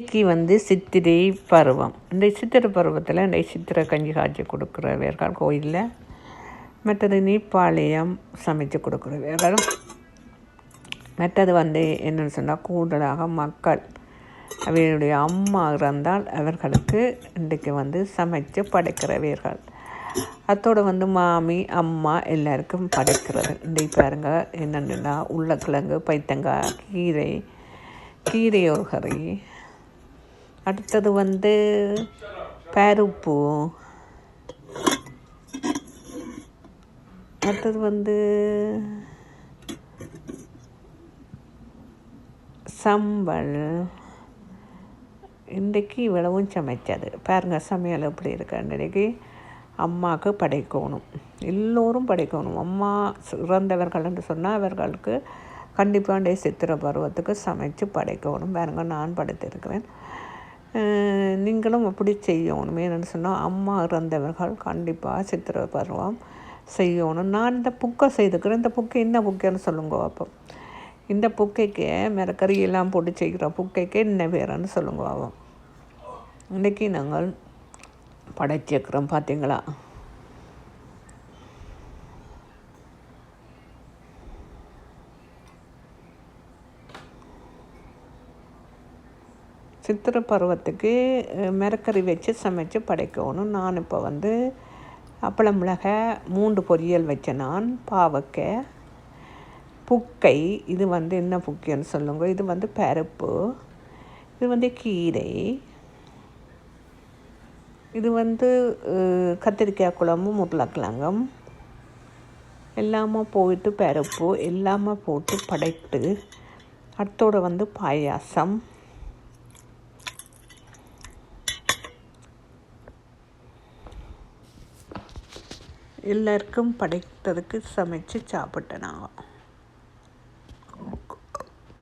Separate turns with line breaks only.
இன்னைக்கு வந்து சித்திரை பருவம். இந்த சித்திரை பருவத்தில் இந்த சித்திரை கஞ்சி காய்ச்சி கொடுக்குற கொடுக்குறவர்கள் கோயிலில் மற்றது நீப்பாளையம் சமைச்சு கொடுக்குறவர்கள் மற்றது வந்து என்னென்னு சொன்னால் கூடுதலாக மக்கள். அவர்களுடைய அம்மா இருந்தால் அவர்களுக்கு இன்றைக்கு வந்து சமைச்சு படைக்கிறவர்கள் அத்தோடு வந்து மாமி அம்மா எல்லாருக்கும் படைக்கிறது. இன்றைக்கு பாருங்க என்னென்னா உருளைக்கிழங்கு பைத்தங்காய் கீரை கீரை ஒரு கறி அடுத்தது வந்து பேருப்பு. அடுத்தது வந்து சம்பல். இன்றைக்கு இவ்வளவும் சமைச்சது. பாருங்க சமையல் எப்படி இருக்கு இன்றைக்கு அம்மாவுக்கு படைக்கணும். எல்லோரும் படைக்கணும். அம்மா இறந்தவர்கள் என்று சொன்னால் அவர்களுக்கு கண்டிப்பாக சித்திரை பருவத்துக்கு சமைச்சு படைக்கணும். பாருங்க நான் படைத்திருக்கிறேன். நீங்களும் அப்படி செய்யணும் என்னென்னு சொன்னால் அம்மா இறந்தவர்கள் கண்டிப்பாக சித்திரை பருவம் செய்யணும். நான் இந்த புக்கை செய்துக்கிறேன். இந்த புக்கை என்ன புக்கைன்னு சொல்லுங்க அப்போ இந்த புக்கைக்கு மிரக்கறி எல்லாம் போட்டு செய்கிற புக்கைக்கு என்ன பேருன்னு சொல்லுங்க அவன் இன்றைக்கி நாங்கள் படைச்சிருக்கிறோம் பார்த்தீங்களா சித்திரை பருவத்துக்கு மிரக்கறி வச்சு சமைச்சு படைக்கணும். நான் இப்போ வந்து அப்பளம் மிளகை மூன்று பொரியல் வச்சேன் நான். பாவக்காய் புக்கை இது வந்து என்ன புக்கைன்னு சொல்லுங்க. இது வந்து பருப்பு இது வந்து கீரை இது வந்து கத்திரிக்காய் குழம்பும் உருளைக்கிழங்கும் எல்லாமே போயிட்டு பருப்பு எல்லாமே போட்டு படைத்து அடுத்தோடு வந்து பாயாசம். எல்லாருக்கும் படைத்ததுக்கு சமைச்சு சாப்பிட்டேன் நான்.